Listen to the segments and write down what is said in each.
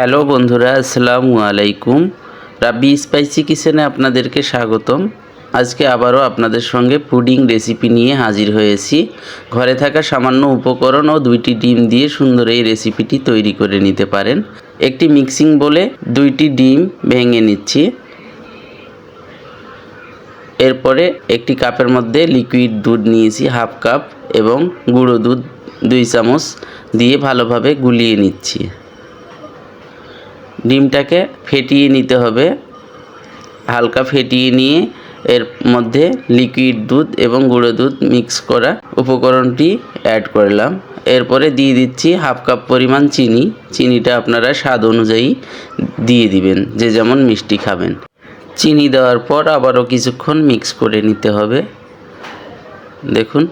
Hello বন্ধুরা, আসসালামু আলাইকুম। রাব্বি স্পাইসি কিচেনে আপনাদেরকে স্বাগতম। আজকে আবারও আপনাদের সঙ্গে পুডিং রেসিপি নিয়ে হাজির হয়েছি। ঘরে থাকা সামান্য উপকরণ ও দুইটি ডিম দিয়ে সুন্দর এই রেসিপিটি তৈরি করে নিতে পারেন। একটি মিক্সিং বলে দুইটি ডিম ভেঙে নিচ্ছি। এরপরে একটি কাপের মধ্যে লিকুইড দুধ নিয়েছি, হাফ কাপ, এবং গুঁড়ো দুধ দুই চামচ দিয়ে ভালোভাবে গুলিয়ে নিচ্ছি। ডিমটাকে ফেটিয়ে নিতে হবে। হালকা ফেটিয়ে নিয়ে এর মধ্যে লিকুইড দুধ এবং গুঁড়ো দুধ মিক্স করা উপকরণটি অ্যাড করলাম। এরপরে দিয়ে দিচ্ছি হাফ কাপ পরিমাণ চিনি। চিনিটা আপনারা স্বাদ অনুযায়ী দিয়ে দিবেন, যে যেমন মিষ্টি খাবেন। চিনি দেওয়ার পর আবারও কিছুক্ষণ মিক্স করে নিতে হবে। দেখুন,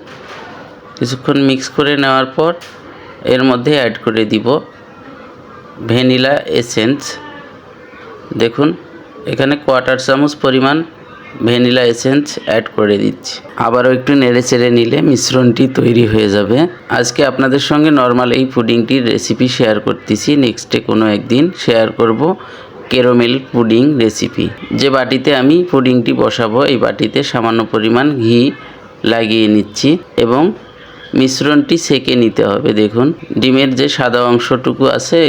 কিছুক্ষণ মিক্স করে নেওয়ার পর এর মধ্যে অ্যাড করে দিব। Vanilla essence. দেখুন, এখানে কোয়ার্টার চামচ পরিমাণ ভ্যানিলা এসেন্স অ্যাড করে দিচ্ছি। আবারও একটু নেড়ে চেড়ে নিলে মিশ্রণটি তৈরি হয়ে যাবে। আজকে আপনাদের সঙ্গে নর্মাল এই পুডিংটির রেসিপি শেয়ার করতেছি। নেক্সটে কোনো একদিন শেয়ার করব ক্যারামেল পুডিং রেসিপি। যে বাটিতে আমি পুডিংটি বসাবো, এই বাটিতে সামান্য পরিমাণ ঘি লাগিয়ে নিচ্ছি এবং মিশ্রণটি সেকে নিতে হবে। দেখুন, ডিমের যে সাদা অংশটুকু আছে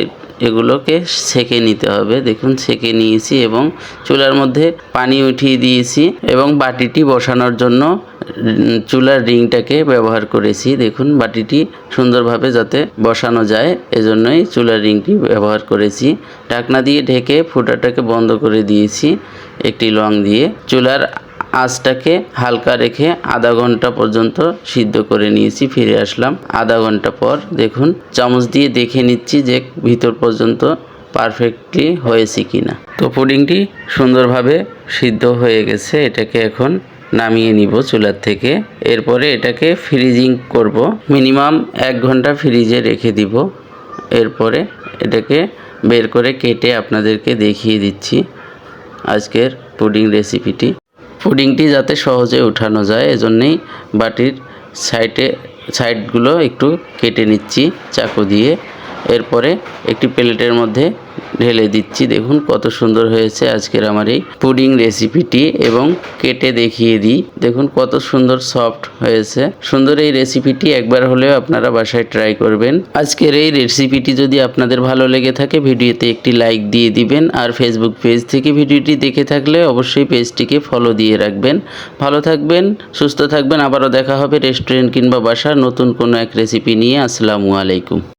এগুলোকে সেকে নিতে হবে। দেখুন, সেকে নিয়েছি এবং চুলার মধ্যে পানি উঠিয়ে দিয়েছি এবং বাটিটি বসানোর জন্য চুলার রিংটাকে ব্যবহার করেছি। দেখুন, বাটিটি সুন্দরভাবে যাতে বসানো যায়, এজন্যই চুলার রিংটি ব্যবহার করেছি। ঢাকনা দিয়ে ঢেকে ফুটাটাকে বন্ধ করে দিয়েছি, একটি লং দিয়ে। চুলার আঁচটাকে হালকা রেখে আধা ঘণ্টা পর্যন্ত সিদ্ধ করে নিয়েছি, ফিরে আসলাম। আধা ঘণ্টা পর দেখুন, চামচ দিয়ে দেখে নিচ্ছি যে ভিতর পর্যন্ত পারফেক্টলি হয়েছে কি না তো পুডিংটি সুন্দরভাবে সিদ্ধ হয়ে গেছে, এটাকে এখন নামিয়ে নিব চুলার থেকে। এরপরে এটাকে ফ্রিজিং করব। মিনিমাম এক ঘণ্টা ফ্রিজে রেখে দিব। এরপরে এটাকে বের করে কেটে আপনাদেরকে দেখিয়ে দিচ্ছি আজকের পুডিং রেসিপিটি। পুডিংটি যাতে সহজে উঠানো যায়, এজন্যই বাটির সাইডে সাইডগুলো একটু কেটে নিচ্ছি, চাকু দিয়ে। এরপরে একটি প্লেটের মধ্যে ঢেলে দিচ্ছি। দেখুন কত সুন্দর হয়েছে আজকের আমার এই পুডিং রেসিপিটি এবং কেটে দেখিয়ে দিই। দেখুন কত সুন্দর সফট হয়েছে। সুন্দর এই রেসিপিটি একবার হলেও আপনারা বাসায় ট্রাই করবেন। আজকের এই রেসিপিটি যদি আপনাদের ভালো লেগে থাকে, ভিডিওতে একটি লাইক দিয়ে দিবেন আর ফেসবুক পেজ থেকে ভিডিওটি দেখে থাকলে অবশ্যই পেজটিকে ফলো দিয়ে রাখবেন। ভালো থাকবেন, সুস্থ থাকবেন। আবারও দেখা হবে রেস্টুরেন্ট কিংবা বাসার নতুন কোনো এক রেসিপি নিয়ে। আসসালামু আলাইকুম।